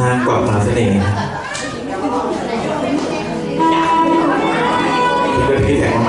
นางกวักมหาเสน่ห์ที่เป็นพี่แท็ก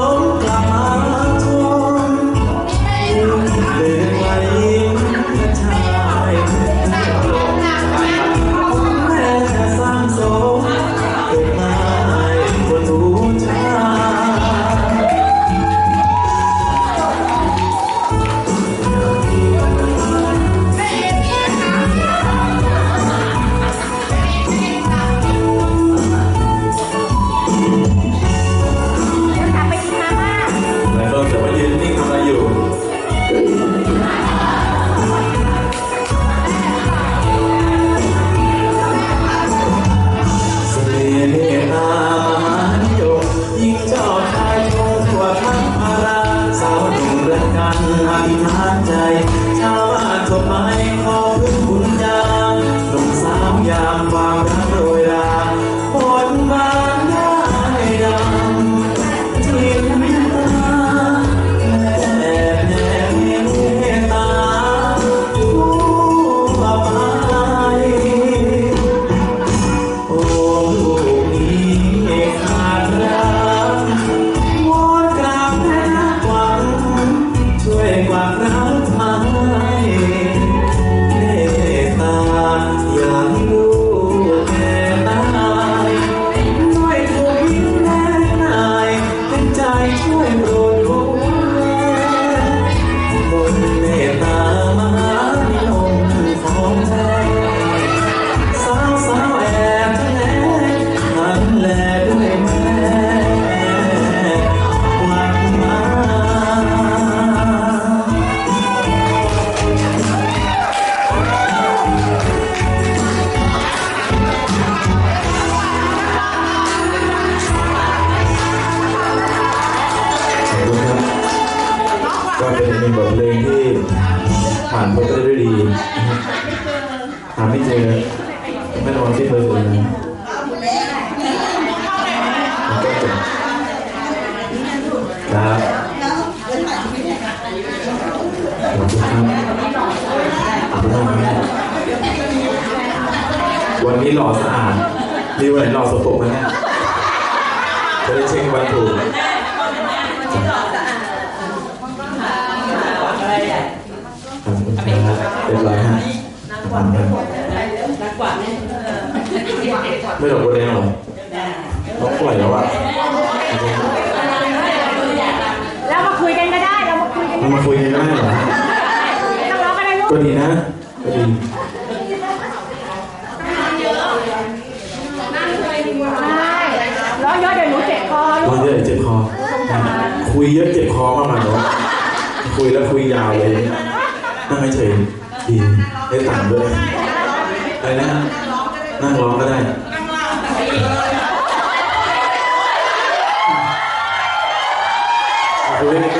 ชา นุ่มเรือนกันอธิษฐานใจ ชาวบ้านทั่วไปขอพึ่งบุญยาหนุ่มสามยามควา ก็เป็นอีกหนึ่งบทเพลงที่ผ่านพ้นไปได้ด้วยดีหาไม่เจอไม่นอนที่เธอเลยนะครับขอบคุณครับขอบคุณมากครับวันนี้หล่อสะอาดมีวันไหนหล่อสกปรกไหมเนี่ย ขอบคุณครับไม่หลบกูเลยหรอต้องปล่อยแล้วอะแล้วมาคุยกันก็ได้เรามาคุยกันเรามาคุยกันได้เหรอต้องร้องกันได้ลูกก็ดีนะก็ดีใช่ร้องเยอะเดี๋ยวหนูเจ็บคอลูร้อกงเยอะเจ็บคอ คุยเยอะเจ็บคอมากมาเนาะคุยแล้วคุยยาวเลยนั่งเฉยๆ ดีได้ถังด้วยไปนะฮะนั่งร้องก็ได้นั่งร้อง